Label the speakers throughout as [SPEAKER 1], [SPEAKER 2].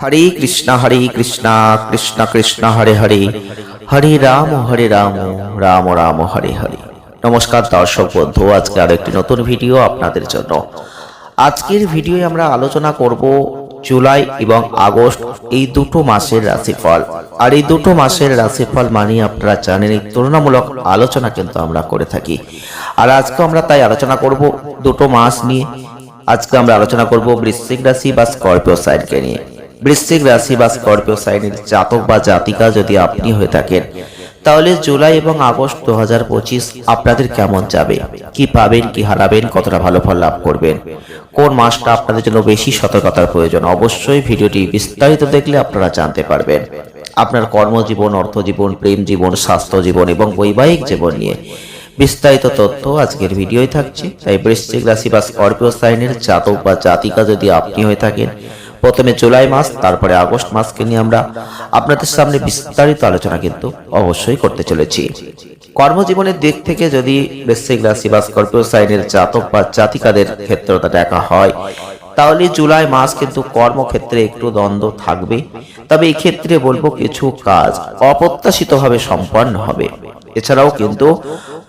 [SPEAKER 1] হরে কৃষ্ণ হরে কৃষ্ণ কৃষ্ণ কৃষ্ণ হরে হরে হরে রাম হরে রাম রাম রাম হরে হরে নমস্কার দর্শক বন্ধু আজকে আরো একটি নতুন ভিডিও আপনাদের জন্য আজকের ভিডিওয়ে আমরা আলোচনা করব জুলাই এবং আগস্ট এই দুটো মাসের রাশিফল আর এই দুটো মাসের রাশিফল মানিয়ে আপনারা জানেন এই তুলনামূলক আলোচনা কিন্তু আমরা করে থাকি আর আজকে আমরা তাই আলোচনা করব দুটো মাস নিয়ে আজকে আমরা আলোচনা করব বৃশ্চিক রাশি বা স্করপিও সাইডকে নিয়ে বৃশ্চিক রাশি বা স্করপিও সাইনের জাতক বা জাতিকা যদি আপনি হয়ে থাকেন তাহলে জুলাই এবং আগস্ট দু হাজার পঁচিশ আপনাদের কেমন যাবে কি পাবেন কি হারাবেন কতটা ভালো ফল লাভ করবেন কোন মাসটা আপনাদের জন্য বেশি সতর্কতার প্রয়োজন অবশ্যই ভিডিওটি বিস্তারিত দেখলে আপনারা জানতে পারবেন আপনার কর্মজীবন অর্থজীবন প্রেম জীবন স্বাস্থ্য জীবন এবং বৈবাহিক জীবন নিয়ে বিস্তারিত তথ্য আজকের ভিডিওই থাকছে তাই বৃশ্চিক রাশি বা স্করপিও সাইনের জাতক বা জাতিকা যদি আপনি হয়ে থাকেন প্রথমে জুলাই মাস তারপরে আগস্ট মাসকে নিয়ে আমরা আপনাদের সামনে বিস্তারিত আলোচনা কিন্তু অবশ্যই করতে চলেছি কর্মজীবনের দিক থেকে যদি বৃশ্চিক রাশি বা স্কর্পিও সাইনের জাতক বা জাতিকাদের ক্ষেত্রতা দেখা হয় তাহলে জুলাই মাস কিন্তু কর্মক্ষেত্রে একটু দ্বন্দ্ব থাকবে তবে এই ক্ষেত্রে বলবো কিছু কাজ অপ্রত্যাশিতভাবে সম্পন্ন হবে এছাড়াও কিন্তু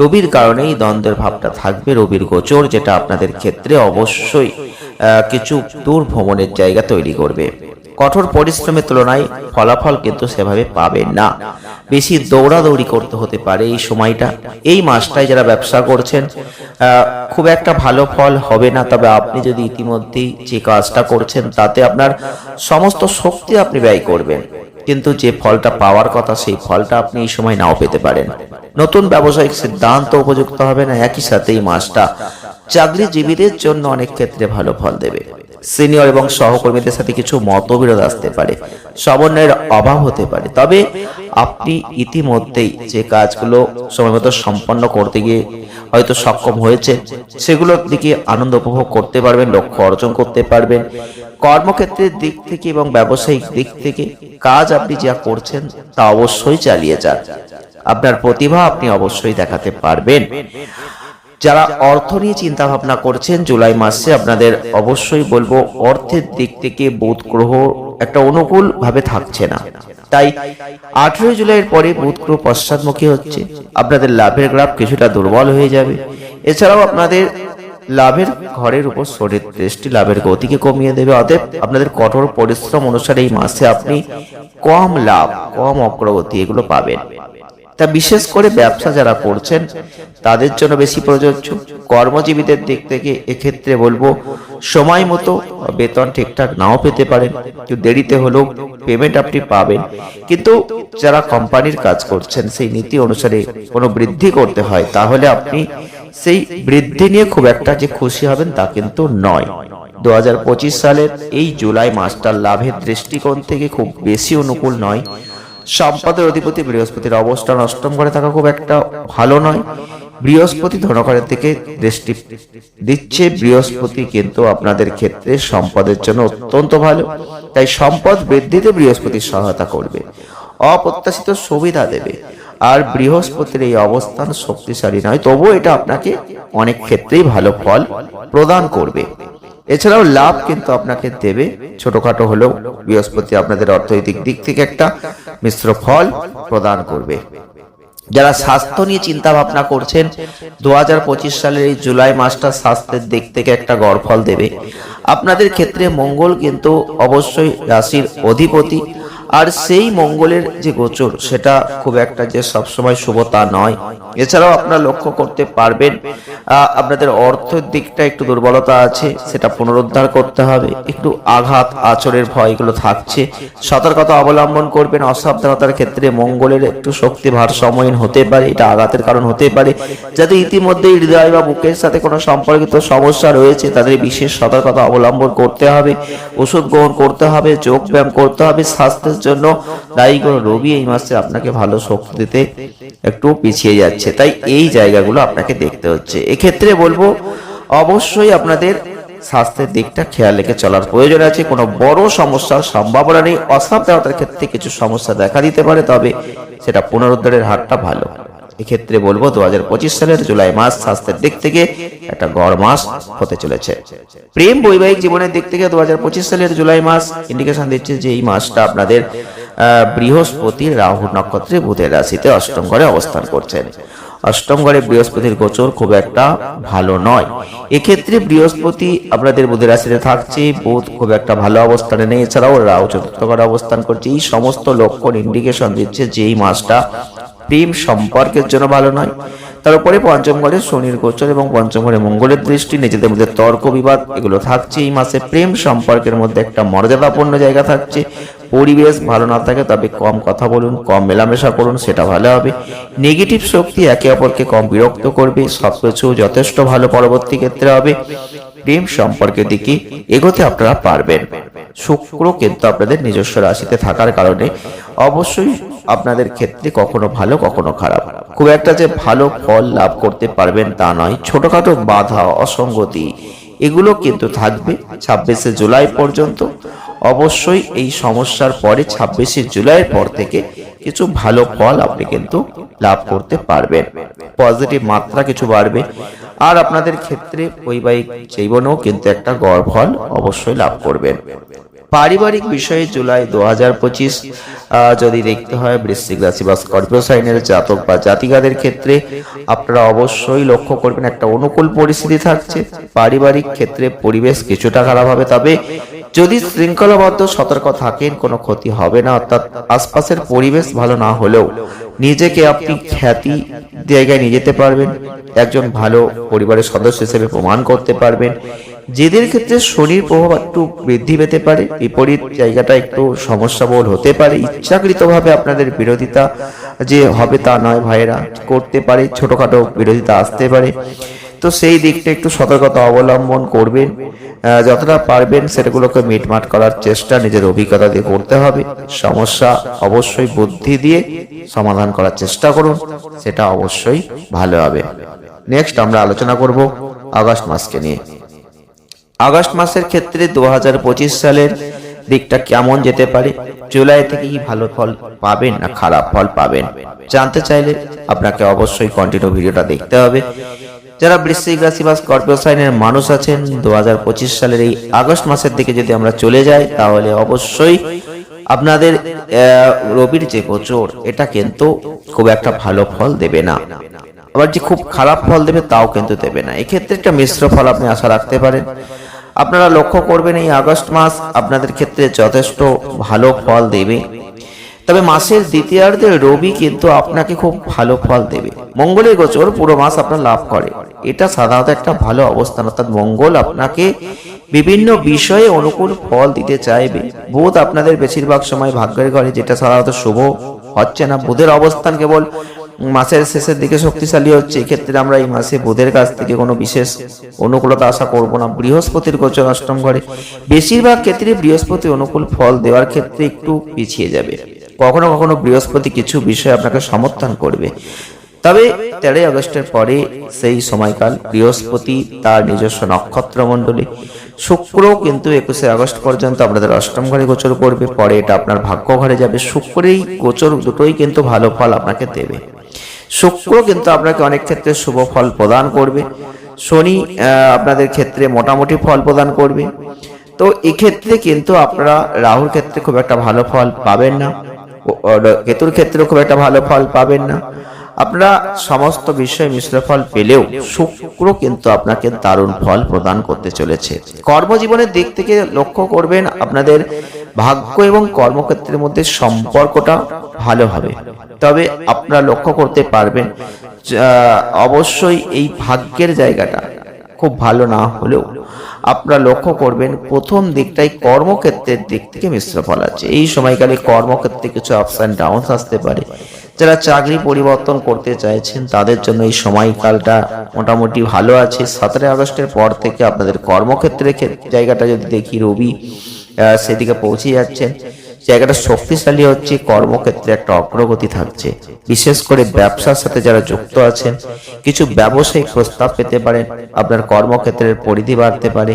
[SPEAKER 1] রবির কারণেই দ্বন্দ্বের ভাবটা থাকবে রবির গোচর যেটা আপনাদের ক্ষেত্রে অবশ্যই কিছু দূর ভ্রমণের জায়গা তৈরি করবে কঠোর পরিশ্রমের তুলনায় ফলাফল কিন্তু সেভাবে পাবেন না বেশি দৌড়াদৌড়ি করতে হতে পারে এই সময়টা এই মাসটায় যারা ব্যবসা করছেন খুব একটা ভালো ফল হবে না তবে আপনি যদি ইতিমধ্যেই যে কাজটা করছেন তাতে আপনার সমস্ত শক্তি আপনি ব্যয় করবেন কিন্তু যে ফলটা পাওয়ার কথা সেই ফলটা আপনি এই সময় নাও পেতে পারেন নতুন ব্যবসায়িক সিদ্ধান্ত উপযুক্ত হবে না একই সাথে এই মাসটা চাকরিজীবীদের জন্য অনেক ক্ষেত্রে ভালো ফল দেবে সিনিয়র এবং সহকর্মীদের সাথে কিছু মতবিরোধ আসতে পারে সমন্বয়ের অভাব হতে পারে তবে আপনি ইতিমধ্যেই যে কাজগুলো সময়মতো সম্পন্ন করতে গিয়ে হয়তো সক্ষম হয়েছে সেগুলোর দিকে আনন্দ উপভোগ করতে পারবেন লক্ষ্য অর্জন করতে পারবেন কর্মক্ষেত্রের দিক থেকে এবং ব্যবসায়িক দিক থেকে কাজ আপনি যা করছেন তা অবশ্যই চালিয়ে যান আপনার প্রতিভা আপনি অবশ্যই দেখাতে পারবেন যারা অর্থ নিয়ে চিন্তা ভাবনা করছেন জুলাই মাসে আপনাদের অবশ্যই বলবো অর্থের দিক থেকে বোধ গ্রহ একটা অনুকূল ভাবে থাকছে না তাই আঠেরোই জুলাইয়ের পরে বুধ গ্রহ পশ্চাদমুখী হচ্ছে আপনাদের লাভের গ্রাফ কিছুটা দুর্বল হয়ে যাবে এছাড়াও আপনাদের লাভের ঘরের উপর শরীর দৃষ্টি লাভের গতিকে কমিয়ে দেবে অতএব আপনাদের কঠোর পরিশ্রম অনুসারে এই মাসে আপনি কম লাভ কম অগ্রগতি এগুলো পাবেন তা বিশেষ করে ব্যবসা যারা করছেন তাদের জন্য বেশি প্রযোজ্য কর্মজীবীদের দিক থেকে এক্ষেত্রে বলবো সময় মতো বেতন ঠিকঠাক নাও পেতে পারেন কিন্তু দেরিতে হলেও পেমেন্ট আপনি পাবেন কিন্তু যারা কোম্পানির কাজ করছেন সেই নীতি অনুসারে কোনো বৃদ্ধি করতে হয় তাহলে আপনি সেই বৃদ্ধি নিয়ে খুব একটা যে খুশি হবেন তা কিন্তু নয় দু সালের এই জুলাই মাসটা লাভের দৃষ্টিকোণ থেকে খুব বেশি অনুকূল নয় সম্পদের অধিপতি বৃহস্পতির অবস্থান অষ্টম ঘরে থাকা খুব একটা ভালো নয় বৃহস্পতি ধনঘরের থেকে দৃষ্টি দিচ্ছে বৃহস্পতি কিন্তু আপনাদের ক্ষেত্রে সম্পদের জন্য অত্যন্ত ভালো তাই সম্পদ বৃদ্ধিতে বৃহস্পতির সহায়তা করবে অপ্রত্যাশিত সুবিধা দেবে আর বৃহস্পতির এই অবস্থান শক্তিশালী নয় তবুও এটা আপনাকে অনেক ক্ষেত্রেই ভালো ফল প্রদান করবে এছাড়াও লাভ কিন্তু আপনাকে দেবে ছোটখাটো হলেও বৃহস্পতি আপনাদের অর্থনৈতিক দিক থেকে একটা মিশ্র ফল প্রদান করবে যারা স্বাস্থ্য নিয়ে চিন্তা ভাবনা করছেন দু হাজার সালের এই জুলাই মাসটা স্বাস্থ্যের দিক থেকে একটা গড়ফল দেবে আপনাদের ক্ষেত্রে মঙ্গল কিন্তু অবশ্যই রাশির অধিপতি আর সেই মঙ্গলের যে গোচর সেটা খুব একটা যে সবসময় শুভ তা নয় এছাড়াও আপনারা লক্ষ্য করতে পারবেন আপনাদের অর্থের দিকটা একটু দুর্বলতা আছে সেটা পুনরুদ্ধার করতে হবে একটু আঘাত আচরের ভয় এগুলো থাকছে সতর্কতা অবলম্বন করবেন অসাবধানতার ক্ষেত্রে মঙ্গলের একটু শক্তি ভারসাম্যহীন হতে পারে এটা আঘাতের কারণ হতে পারে যাতে ইতিমধ্যে হৃদয় বা বুকের সাথে কোনো সম্পর্কিত সমস্যা রয়েছে তাদের বিশেষ সতর্কতা অবলম্বন করতে হবে ওষুধ গ্রহণ করতে হবে যোগ ব্যায়াম করতে হবে স্বাস্থ্যের জন্য দায়ী কোনো রোগী এই মাসে আপনাকে ভালো শক্তি দিতে একটু পিছিয়ে যাচ্ছে তাই এই জায়গাগুলো আপনাকে দেখতে হচ্ছে এক্ষেত্রে বলবো অবশ্যই আপনাদের স্বাস্থ্যের দিকটা খেয়াল রেখে চলার প্রয়োজন আছে কোনো বড় সমস্যার সম্ভাবনা নেই অসাবধানতার ক্ষেত্রে কিছু সমস্যা দেখা দিতে পারে তবে সেটা পুনরুদ্ধারের হারটা ভালো এক্ষেত্রে বলবো দু সালের জুলাই মাস স্বাস্থ্যের দিক থেকে একটা গড় মাস হতে চলেছে প্রেম বৈবাহিক জীবনের দিক থেকে দু হাজার পঁচিশ সালের জুলাই মাস ইন্ডিকেশন দিচ্ছে যে এই মাসটা আপনাদের বৃহস্পতির রাহু নক্ষত্রে বুধের রাশিতে অষ্টম অবস্থান করছেন অষ্টম বৃহস্পতির গোচর খুব একটা ভালো নয় এক্ষেত্রে বৃহস্পতি আপনাদের বুধের রাশিতে থাকছে বুধ খুব একটা ভালো অবস্থানে নেই এছাড়াও রাহু চতুর্থ ঘরে অবস্থান করছে এই সমস্ত লক্ষণ ইন্ডিকেশন দিচ্ছে যে এই মাসটা প্রেম সম্পর্কের জন্য ভালো নয় তারপরে পঞ্চম ঘরে শনির গোচর এবং পঞ্চম ঘরে মঙ্গলের দৃষ্টি নিজেদের মধ্যে তর্ক বিবাদ এগুলো থাকছে এই মাসে প্রেম সম্পর্কের মধ্যে একটা মর্যাদাপূর্ণ জায়গা থাকছে পরিবেশ ভালো না থাকে তবে কম কথা বলুন কম মেলামেশা করুন সেটা ভালো হবে নেগেটিভ শক্তি একে অপরকে কম বিরক্ত করবে সবকিছু যথেষ্ট ভালো পরবর্তী ক্ষেত্রে হবে প্রেম সম্পর্কের দিকে এগোতে আপনারা পারবেন শুক্র কিন্তু আপনাদের নিজস্ব রাশিতে থাকার কারণে অবশ্যই আপনাদের ক্ষেত্রে কখনো ভালো কখনো খারাপ খুব একটা যে ভালো ফল লাভ করতে পারবেন তা নয় ছোটখাটো বাধা অসঙ্গতি এগুলো কিন্তু থাকবে ছাব্বিশে জুলাই পর্যন্ত অবশ্যই এই সমস্যার পরে ছাব্বিশে জুলাইয়ের পর থেকে কিছু ভালো ফল আপনি কিন্তু লাভ করতে পারবেন পজিটিভ মাত্রা কিছু বাড়বে আর আপনাদের ক্ষেত্রে বৈবাহিক জীবনেও কিন্তু একটা গড় ফল অবশ্যই লাভ করবেন পারিবারিক বিষয়ে জুলাই দু হাজার পঁচিশ যদি দেখতে হয় বৃশ্চিক রাশি বা স্কর্পিও সাইনের জাতক বা জাতিকাদের ক্ষেত্রে আপনারা অবশ্যই লক্ষ্য করবেন একটা অনুকূল পরিস্থিতি থাকছে পারিবারিক ক্ষেত্রে পরিবেশ কিছুটা খারাপ হবে তবে যদি শৃঙ্খলাবদ্ধ সতর্ক থাকেন কোনো ক্ষতি হবে না অর্থাৎ আশপাশের পরিবেশ ভালো না হলেও নিজেকে আপনি খ্যাতি জায়গায় নিয়ে যেতে পারবেন একজন ভালো পরিবারের সদস্য হিসেবে প্রমাণ করতে পারবেন যেদের ক্ষেত্রে শনির প্রভাব একটু বৃদ্ধি পেতে পারে বিপরীত জায়গাটা একটু সমস্যাবহুল হতে পারে ইচ্ছাকৃতভাবে আপনাদের বিরোধিতা যে হবে তা নয় ভাইয়েরা করতে পারে ছোটখাটো বিরোধিতা আসতে পারে তো সেই দিকটা একটু সতর্কতা অবলম্বন করবেন যতটা পারবেন সেটাগুলোকে মিটমাট করার চেষ্টা নিজের অভিজ্ঞতা দিয়ে করতে হবে সমস্যা অবশ্যই বুদ্ধি দিয়ে সমাধান করার চেষ্টা করুন সেটা অবশ্যই ভালো হবে নেক্সট আমরা আলোচনা করব আগস্ট মাসকে নিয়ে আগস্ট মাসের ক্ষেত্রে দু সালের দিকটা কেমন যেতে পারে জুলাই থেকে কি ভালো ফল পাবেন না খারাপ ফল পাবেন জানতে চাইলে আপনাকে অবশ্যই কন্টিনিউ ভিডিওটা দেখতে হবে যারা বৃশ্চিক রাশি বা স্করপিও সাইনের মানুষ আছেন দু সালের এই আগস্ট মাসের দিকে যদি আমরা চলে যাই তাহলে অবশ্যই আপনাদের রবির যে গোচর এটা কিন্তু খুব একটা ভালো ফল দেবে না আবার যে খুব খারাপ ফল দেবে তাও কিন্তু দেবে না এক্ষেত্রে একটা মিশ্র ফল আপনি আশা রাখতে পারেন আপনারা লক্ষ্য করবেন এই আগস্ট মাস আপনাদের ক্ষেত্রে যথেষ্ট ভালো ফল দেবে তবে মাসের দ্বিতীয়ার্ধের রবি কিন্তু আপনাকে খুব ভালো ফল দেবে মঙ্গলের গোচর পুরো মাস আপনার লাভ করে এটা সাধারণত একটা ভালো অবস্থান অর্থাৎ মঙ্গল আপনাকে বিভিন্ন বিষয়ে অনুকূল ফল দিতে চাইবে বোধ আপনাদের বেশিরভাগ সময় ভাগ্যের ঘরে যেটা সাধারণত শুভ হচ্ছে না বুধের অবস্থান কেবল মাসের শেষের দিকে শক্তিশালী হচ্ছে এক্ষেত্রে আমরা এই মাসে বুধের কাছ থেকে কোনো বিশেষ অনুকূলতা আশা করব না বৃহস্পতির গোচর অষ্টম ঘরে বেশিরভাগ ক্ষেত্রে বৃহস্পতি অনুকূল ফল দেওয়ার ক্ষেত্রে একটু পিছিয়ে যাবে কখনো কখনো বৃহস্পতি কিছু বিষয়ে আপনাকে সমর্থন করবে তবে তেরোই আগস্টের পরে সেই সময়কাল বৃহস্পতি তার নিজস্ব নক্ষত্র মণ্ডলী শুক্র কিন্তু একুশে আগস্ট পর্যন্ত আপনাদের অষ্টম ঘরে গোচর করবে পরে এটা আপনার ভাগ্য ঘরে যাবে শুক্রেই গোচর দুটোই কিন্তু ভালো ফল আপনাকে দেবে শুক্র কিন্তু আপনাকে অনেক ক্ষেত্রে শুভ ফল প্রদান করবে শনি আপনাদের ক্ষেত্রে মোটামুটি ফল প্রদান করবে তো এক্ষেত্রে কিন্তু আপনারা রাহুর ক্ষেত্রে খুব একটা ভালো ফল পাবেন না কেতুর ক্ষেত্রে খুব একটা ভালো ফল পাবেন না আপনারা সমস্ত বিষয়ে মিশ্র ফল পেলেও শুক্র কিন্তু আপনাকে দারুণ ফল প্রদান করতে চলেছে কর্মজীবনের দিক থেকে লক্ষ্য করবেন আপনাদের ভাগ্য এবং কর্মক্ষেত্রের মধ্যে সম্পর্কটা ভালো হবে তবে আপনারা লক্ষ্য করতে পারবেন অবশ্যই এই ভাগ্যের জায়গাটা খুব ভালো না হলেও আপনারা লক্ষ্য করবেন প্রথম দিকটাই কর্মক্ষেত্রের দিক থেকে মিশ্র ফল আছে এই সময়কালে কর্মক্ষেত্রে কিছু আপস অ্যান্ড ডাউনস আসতে পারে যারা চাকরি পরিবর্তন করতে চাইছেন তাদের জন্য এই সময়কালটা মোটামুটি ভালো আছে সতেরোই আগস্টের পর থেকে আপনাদের কর্মক্ষেত্রে জায়গাটা যদি দেখি রবি সেদিকে পৌঁছে যাচ্ছেন জায়গাটা শক্তিশালী হচ্ছে কর্মক্ষেত্রে একটা অগ্রগতি থাকছে বিশেষ করে ব্যবসার সাথে যারা যুক্ত আছেন কিছু ব্যবসায়িক প্রস্তাব পেতে পারেন আপনার কর্মক্ষেত্রের পরিধি বাড়তে পারে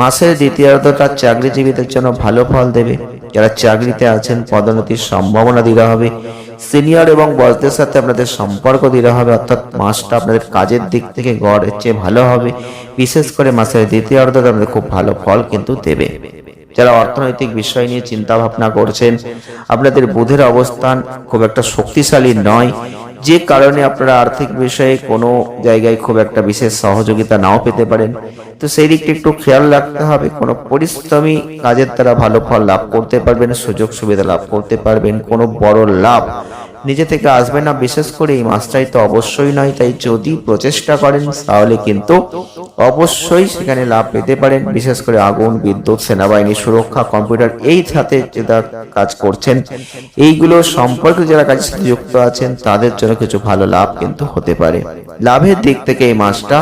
[SPEAKER 1] মাসের দ্বিতীয়ার্ধটা চাকরিজীবীদের জন্য ভালো ফল দেবে যারা চাকরিতে আছেন পদোন্নতির সম্ভাবনা দিতে হবে সিনিয়র এবং বসদের সাথে আপনাদের সম্পর্ক দিতে হবে অর্থাৎ মাসটা আপনাদের কাজের দিক থেকে গড়ের চেয়ে ভালো হবে বিশেষ করে মাসের দ্বিতীয়ার্ধটা আপনাদের খুব ভালো ফল কিন্তু দেবে যারা অর্থনৈতিক বিষয় নিয়ে চিন্তা ভাবনা করছেন আপনাদের বোধের অবস্থান খুব একটা শক্তিশালী নয় যে কারণে আপনারা আর্থিক বিষয়ে কোনো জায়গায় খুব একটা বিশেষ সহযোগিতা নাও পেতে পারেন তো সেই দিকটা একটু খেয়াল রাখতে হবে কোনো পরিশ্রমী কাজের দ্বারা ভালো ফল লাভ করতে পারবেন সুযোগ সুবিধা লাভ করতে পারবেন কোনো বড় লাভ নিজে থেকে আসবে না বিশেষ করে এই মাসটাই তো অবশ্যই নয় তাই যদি প্রচেষ্টা করেন তাহলে কিন্তু অবশ্যই সেখানে লাভ পেতে পারেন বিশেষ করে আগুন বিদ্যুৎ সেনাবাহিনী সুরক্ষা কম্পিউটার এই সাথে যারা কাজ করছেন এইগুলো সম্পর্কে যারা কাজের সাথে যুক্ত আছেন তাদের জন্য কিছু ভালো লাভ কিন্তু হতে পারে লাভের দিক থেকে এই মাসটা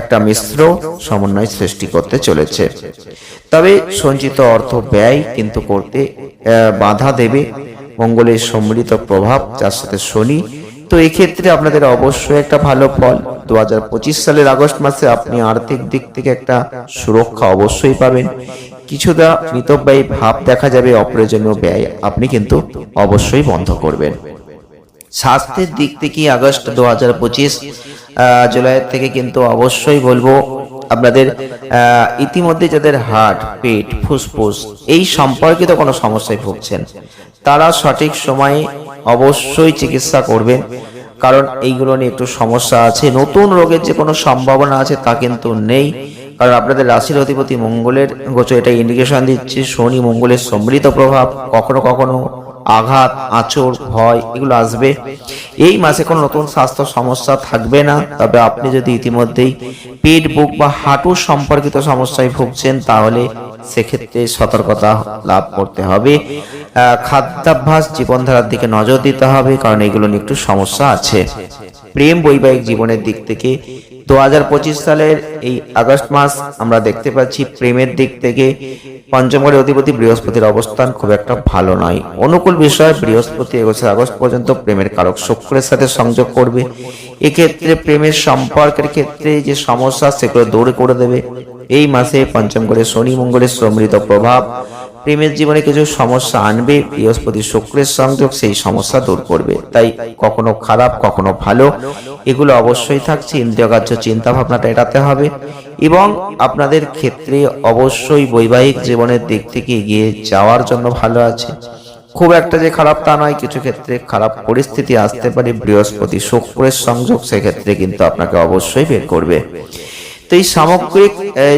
[SPEAKER 1] একটা মিশ্র সমন্বয় সৃষ্টি করতে চলেছে তবে সঞ্চিত অর্থ ব্যয় কিন্তু করতে বাধা দেবে মঙ্গলের সম্মিলিত প্রভাব যার সাথে শনি তো এক্ষেত্রে আপনাদের অবশ্যই একটা ভালো ফল দু সালের আগস্ট মাসে আপনি আর্থিক দিক থেকে একটা সুরক্ষা অবশ্যই পাবেন কিছুটা মিতব্যয়ী ভাব দেখা যাবে অপ্রয়োজনীয় ব্যয় আপনি কিন্তু অবশ্যই বন্ধ করবেন স্বাস্থ্যের দিক থেকে আগস্ট দু জুলাই থেকে কিন্তু অবশ্যই বলবো আপনাদের ইতিমধ্যে যাদের হার্ট পেট ফুসফুস এই সম্পর্কিত কোনো সমস্যায় ভুগছেন তারা সঠিক সময়ে অবশ্যই চিকিৎসা করবেন কারণ এইগুলো নিয়ে একটু সমস্যা আছে নতুন রোগের যে কোনো সম্ভাবনা আছে তা কিন্তু নেই কারণ আপনাদের রাশির অধিপতি মঙ্গলের গোচর এটা ইন্ডিকেশন দিচ্ছে শনি মঙ্গলের সমৃদ্ধ প্রভাব কখনো কখনো আঘাত আঁচড় ভয় এগুলো আসবে এই মাসে কোনো নতুন স্বাস্থ্য সমস্যা থাকবে না তবে আপনি যদি ইতিমধ্যেই পেট বুক বা হাঁটু সম্পর্কিত সমস্যায় ভুগছেন তাহলে সেক্ষেত্রে সতর্কতা লাভ করতে হবে খাদ্যাভ্যাস জীবনধারার দিকে নজর দিতে হবে কারণ এগুলো নিয়ে একটু সমস্যা আছে প্রেম বৈবাহিক জীবনের দিক থেকে দু সালের এই আগস্ট মাস আমরা দেখতে পাচ্ছি প্রেমের দিক থেকে পঞ্চমগড়ে অধিপতি বৃহস্পতির অবস্থান খুব একটা ভালো নয় অনুকূল বিষয় বৃহস্পতি একুশে আগস্ট পর্যন্ত প্রেমের কারক শুক্রের সাথে সংযোগ করবে এক্ষেত্রে প্রেমের সম্পর্কের ক্ষেত্রে যে সমস্যা সেগুলো দূর করে দেবে এই মাসে পঞ্চম করে শনি মঙ্গলের সমৃদ্ধ প্রভাব প্রেমের জীবনে কিছু সমস্যা আনবে বৃহস্পতি শুক্রের সংযোগ সেই সমস্যা দূর করবে তাই কখনো খারাপ কখনো ভালো এগুলো অবশ্যই থাকছে ইন্দ্রিয়গ্রাহ্য চিন্তাভাবনাটা এড়াতে হবে এবং আপনাদের ক্ষেত্রে অবশ্যই বৈবাহিক জীবনের দিক থেকে এগিয়ে যাওয়ার জন্য ভালো আছে খুব একটা যে খারাপ তা নয় কিছু ক্ষেত্রে খারাপ পরিস্থিতি আসতে পারে বৃহস্পতি শুক্রের সংযোগ সেক্ষেত্রে কিন্তু আপনাকে অবশ্যই বের করবে তো এই সামগ্রিক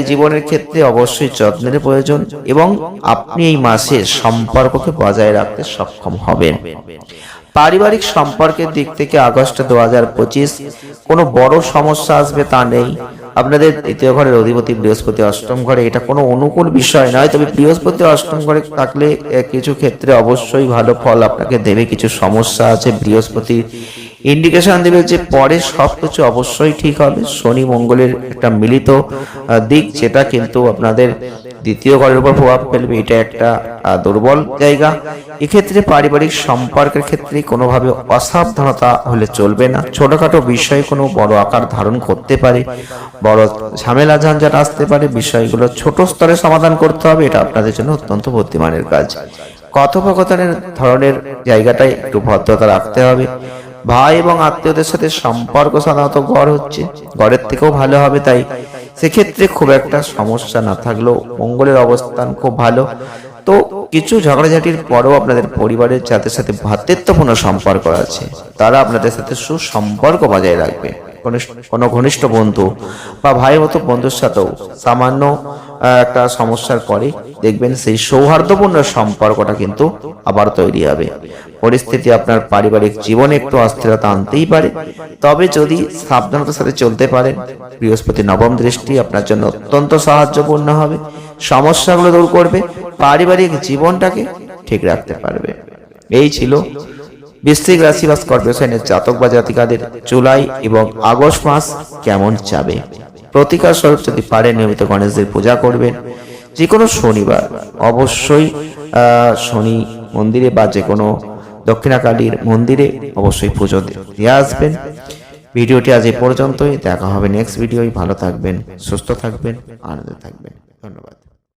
[SPEAKER 1] জীবনের ক্ষেত্রে অবশ্যই যত্নের প্রয়োজন এবং আপনি এই মাসে সম্পর্ককে বজায় রাখতে সক্ষম হবেন পারিবারিক সম্পর্কের দিক থেকে আগস্ট দু পঁচিশ কোনো বড় সমস্যা আসবে তা নেই আপনাদের দ্বিতীয় ঘরের অধিপতি বৃহস্পতি অষ্টম ঘরে এটা কোনো অনুকূল বিষয় নয় তবে বৃহস্পতি অষ্টম ঘরে থাকলে কিছু ক্ষেত্রে অবশ্যই ভালো ফল আপনাকে দেবে কিছু সমস্যা আছে বৃহস্পতি ইন্ডিকেশন দেবে যে পরে সব কিছু অবশ্যই ঠিক হবে শনি মঙ্গলের একটা মিলিত দিক যেটা কিন্তু আপনাদের দ্বিতীয় ঘরের উপর প্রভাব ফেলবে এটা একটা দুর্বল জায়গা এক্ষেত্রে পারিবারিক সম্পর্কের ক্ষেত্রে কোনোভাবে অসাবধানতা হলে চলবে না ছোটোখাটো বিষয় কোনো বড় আকার ধারণ করতে পারে বড় ঝামেলা ঝঞ্ঝাট আসতে পারে বিষয়গুলো ছোট স্তরে সমাধান করতে হবে এটা আপনাদের জন্য অত্যন্ত বুদ্ধিমানের কাজ কথোপকথনের ধরনের জায়গাটায় একটু ভদ্রতা রাখতে হবে ভাই এবং আত্মীয়দের সাথে সম্পর্ক সাধারণত গড় হচ্ছে গড়ের থেকেও ভালো হবে তাই সেক্ষেত্রে খুব একটা সমস্যা না থাকলেও মঙ্গলের অবস্থান খুব ভালো তো কিছু ঝগড়াঝাটির পরেও আপনাদের পরিবারের যাদের সাথে ভ্রাতৃত্বপূর্ণ সম্পর্ক আছে তারা আপনাদের সাথে সুসম্পর্ক বজায় রাখবে কোনো ঘনিষ্ঠ বন্ধু বা ভাই মতো বন্ধুর সাথেও সামান্য একটা সমস্যার পরে দেখবেন সেই সৌহার্দ্যপূর্ণ সম্পর্কটা কিন্তু আবার তৈরি হবে পরিস্থিতি আপনার পারিবারিক জীবনে একটু অস্থিরতা আনতেই পারে তবে যদি সাবধানতার সাথে চলতে পারেন বৃহস্পতি নবম দৃষ্টি আপনার জন্য অত্যন্ত সাহায্যপূর্ণ হবে সমস্যাগুলো দূর করবে পারিবারিক জীবনটাকে ঠিক রাখতে পারবে এই ছিল বৃশ্চিক রাশি বা স্কর্পিওসাইনের জাতক বা জাতিকাদের জুলাই এবং আগস্ট মাস কেমন যাবে প্রতিকার স্বরূপ যদি পারে নিয়মিত গণেশদের পূজা করবেন যে কোনো শনিবার অবশ্যই শনি মন্দিরে বা যে কোনো দক্ষিণাকালীর মন্দিরে অবশ্যই পুজো দিয়ে আসবেন ভিডিওটি আজ এ পর্যন্তই দেখা হবে নেক্সট ভিডিওই ভালো থাকবেন সুস্থ থাকবেন আনন্দে থাকবেন ধন্যবাদ